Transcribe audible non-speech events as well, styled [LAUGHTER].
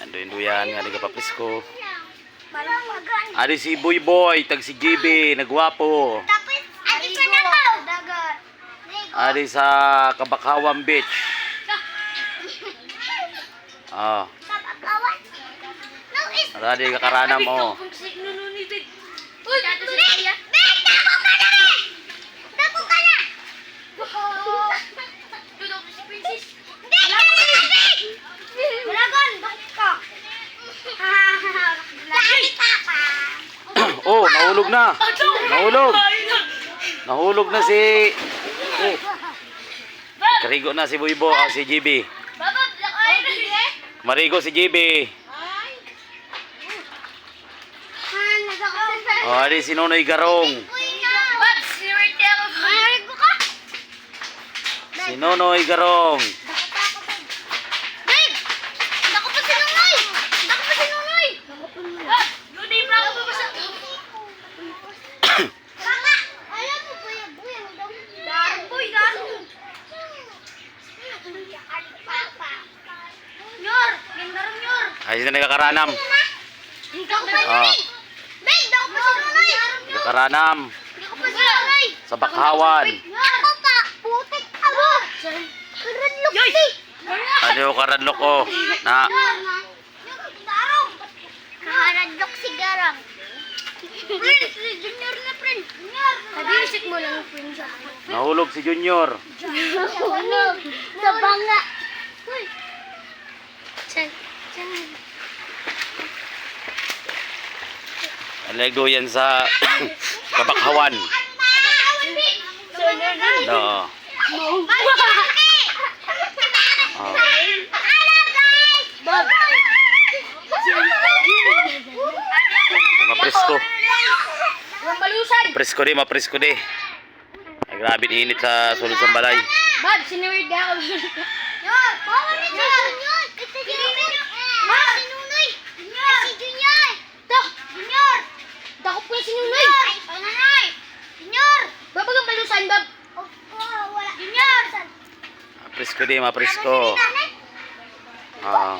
Ando yan nga di paprisko. Parang magan. Adi si Boy Boy, tag si GB, nagwapo. Tapos, adi pa na ko. Dagat. Adi sa Kabakawan Beach. Ah, Kapagawan. No, is... adi ka karana mo. Uy, nahulog na. Nahulog. Nahulog na si Oh. Karigo na si Boy, ah, si GB. Marigo si GB. Oh, adi si Nonoy Garong. Si Nonoy Garong. Babe! Dako pa si Nunoy! Dako pa si Nunoy! Ah, Nunoy, baka pa ba sa... Kaka! Alam mo, Kuya Boy, ang daw. Darong boy, darong. Nyor! Gindarong nyor! Ay, sila nagkakaranam. Dako pa si Ah. Babe, dako pa si Nunoy! Nagkakaranam. Si! Sa Bakhawan. Ako pa! Putik ako! Karadlok di! Ano yung karadlok ko? Na, Darong! Karadlok si Garang. Prince, si Junior na Prince. Junior! Sabi mo lang Prince nahulog si Junior. Nahulog! Sa banga! Chan. Alego yan sa [COUGHS] Kabakhawan. No. Oh. Bob! Mapresko. Presko di, mapresko di. Grabe init sa sulod sa balay. Bob, sinuwid ako. [LAUGHS] Presko di, mapresko. Oo. Oh.